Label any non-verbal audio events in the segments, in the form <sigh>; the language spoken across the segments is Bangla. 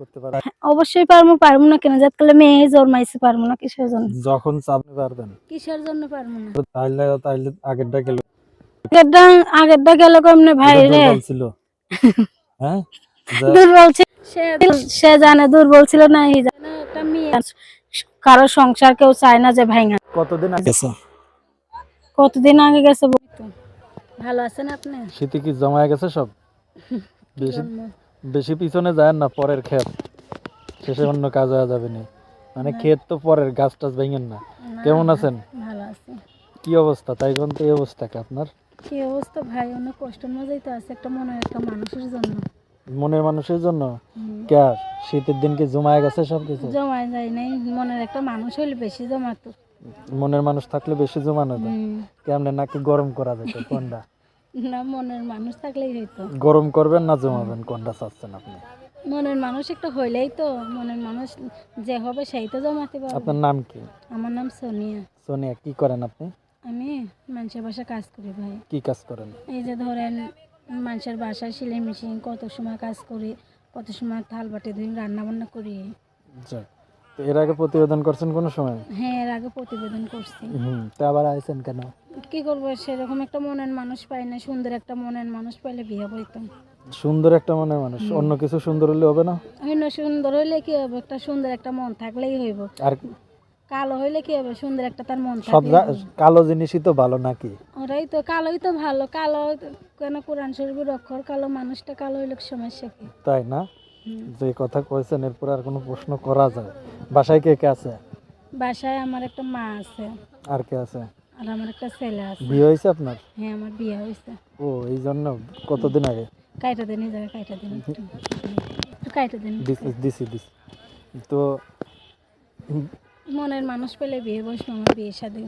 করতে পারবেন অবশ্যই পারব পারব না কেন? যাত কালে মেয়ে জন্মাইছে পারব না কিসের জন্য? যখন আপনি পারবেন কিসের জন্য পারব না? তাইলে তাইলে আগেরটা গেল। আগেরটা আগেরটা গেল কেমনে ভাই রে? ছিল। হ্যাঁ? <laughs> দুর্বল ছিল সে সে জানে দুর্বল ছিল না এই জানে একটা মেয়ে। কারও সংসার কেউ চায় না যে ভাইঙা। কতদিন আগে গেছে? কতদিন আগে গেছে। ভালো আছেন আপনি? শীতে কি জমায় গেছে সব? <laughs> বেশি বেশি পিছনে যায় না পরের ক্ষেত। শেষে অন্য কাজ হয়ে যাবে না। মানে ক্ষেত তো পরের গাছ টাছ ভেঙেন না। কেমন আছেন? ভালো আছি। কি অবস্থা? তাই কোন তো এই অবস্থা কি আপনার? কি অবস্থা? ভাই অনেক কষ্টের মধ্যেই তো আছে। একটা মনে একটা মানুষের জন্য। মনের মানুষের জন্য। কে শীতের দিন কি জমায় গেছে সব কিছু জমায় যায় নাই। মনের একটা মানুষ হইলে বেশি জমাতো। মনের মানুষ থাকলে বেশি জমানো যায়। কেমনে নাকি গরম করা যেত কোনটা? না মনের মানুষ থাকলেই হইতো। গরম করবেন না জমাবেন কোনটা চাচ্ছেন আপনি? মনের মানুষ একটা হইলেই তো মনের মানুষ যে হবে সেই তো জমাতে পারবে। আপনার নাম কি? আমার নাম সোনিয়া। সোনিয়া কি করেন আপনি? আমি মানুষের বাসায় কাজ করি ভাই। কি কাজ করেন? এই যে ধরেন মানুষের বাসায় সেলাই মেশিন কত সময় কাজ করি কত সময় থাল বাটি ধুই রান্না বান্না করি এর আগে প্রতিবেদন করছেন কোনো সময়? হ্যাঁ এর আগে প্রতিবেদন করছি। হুম তা আবার আইছেন কেন? কি করব সেরকম একটা মনের মানুষ পাই না সুন্দর একটা মনের মানুষ পাইলে বিয়ে বইতাম সুন্দর একটা মনের মানুষ অন্য কিছু সুন্দর হলে হবে না? অন্য সুন্দর হইলে কি হবে একটা সুন্দর একটা মন থাকলেই হইব। আর কালো হইলে কি হবে সুন্দর একটা তার মন সব। কালো জিনিসই তো ভালো নাকি? ওরাই তো কালোই তো ভালো কালো কেন কোরআন শরীফের অক্ষর কালো মানুষটা কালো হইলে সমস্যা কি? তাই না। যে কথা কয়েছেন এরপর আর কোনো প্রশ্ন করা যায়? বাসায় কে কে আছে? বাসায় আমার একটা মা আছে। আর কে আছে? আর আমার একটা ছেলে আছে। বিয়ে হয়েছে আপনার? হ্যাঁ আমার বিয়ে হয়েছে। ও এই জন্য কতদিন আগে? কাইটা দিন এই জায়গায় কাইটা দিন একটু। কাইটা দিন। দিছি দিছি তো মনের মানুষ পেলে বিয়ে বসবো আমার বিয়ে শাদী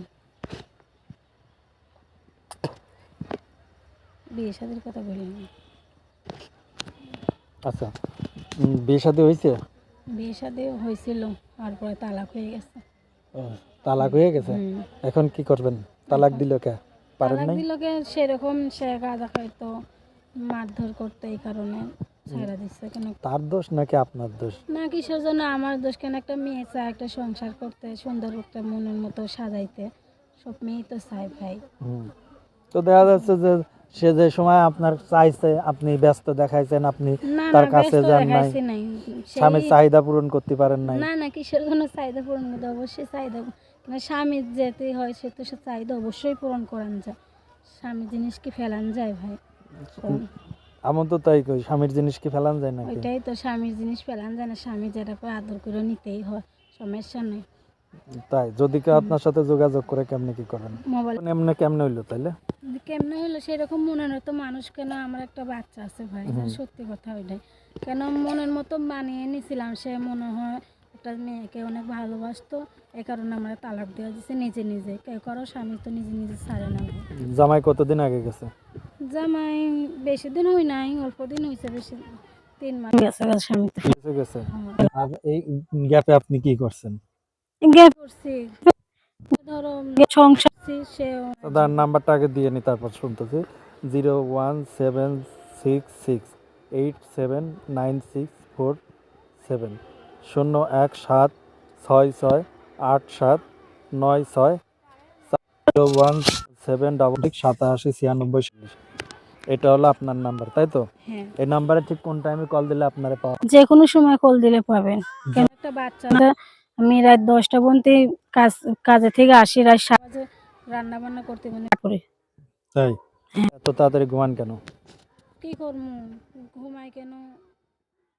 বিয়ে শাদীর কথা বলিনি। আচ্ছা। বিয়ে শাদী হয়েছে? বিয়ে শাদী হয়েছিল তারপরে তালাক হয়ে গেছে। তালাক হয়ে গেছে? এখন কি করবেন? তালাক দিল কে? পারেন নাই? দিলকে সেরকম সে গাঁজা খাইতো মারধর করতো এই কারণে ছেড়ে দিচ্ছে কেন? তার দোষ নাকি আপনার দোষ? না কিসের জন্য? আমার দোষ কেন? একটা মেয়ে চায় একটা সংসার করতে সুন্দর একটা মনের মতো সাজাইতে। সব মেয়েই তো চায় ভাই। তো দেখা যাচ্ছে যে সে যে সময় আপনার চাইছে আপনি ব্যস্ত দেখাইছেন আপনি তার কাছে যান নাই। স্বামীর চাহিদা পূরণ করতে পারেন নাই। না না কিসের জন্য চাহিদা পূরণ করতে অবশ্যই চাহিদা স্বামীর যেতে হয় সে তো সে চাহিদা অবশ্যই পূরণ করান যায় স্বামী জিনিস কি ফেলান যায় ভাই? এমন তো তাই কই স্বামীর জিনিস কি ফেলান যায় না এটাই তো স্বামীর জিনিস ফেলান যায় না। স্বামী যেটা করে আদর করে নিতেই হয় সমস্যা নেই। তাই যদি কেউ আপনার সাথে যোগাযোগ করে কেমনে কি করেন? মোবাইল। এমনি কেমনে হইল তাইলে? কেমনে হলো সেরকম মনের মতো মানুষ কেন আমার একটা বাচ্চা আছে ভাই সত্যি কথা ওইটাই কেন মনের মতো মানিয়ে নিছিলাম সে মনে হয় একটা মেয়েকে অনেক ভালোবাসতো এই কারণে আমরা তালাক দেওয়া দিচ্ছে নিজে নিজে। কেউ কারও স্বামী তো নিজে নিজে ছাড়ে না জামাই কতদিন আগে গেছে? জামাই বেশি দিন হই নাই অল্প দিন হয়েছে বেশি তিন মাস গেছে স্বামী গেছে গেছে। আর এই গ্যাপে আপনি কি করছেন? তার নাম্বারটা আগে দিয়ে নি তারপর শুনতেছি। Zero one seven six six eight seven nine six four seven. শূন্য এক সাত ছয় ছয় আট সাত নয় ছয় zero one seven double six সাতাশি ছিয়ানব্বই এটা হলো আপনার নাম্বার তাই তো? হ্যাঁ। এই নাম্বারে ঠিক কোন টাইমে কল দিলে আপনারা পাওয়া যে কোনো সময় কল দিলে পাবেন। একটা বাচ্চা আমি রাত দশটা পর্যন্ত কাজ কাজে থেকে আসি রাত সাত রান্না বান্না করতে মানে করি। তাই? এত তাড়াতাড়ি ঘুমান কেন? কি করব ঘুমাই কেন?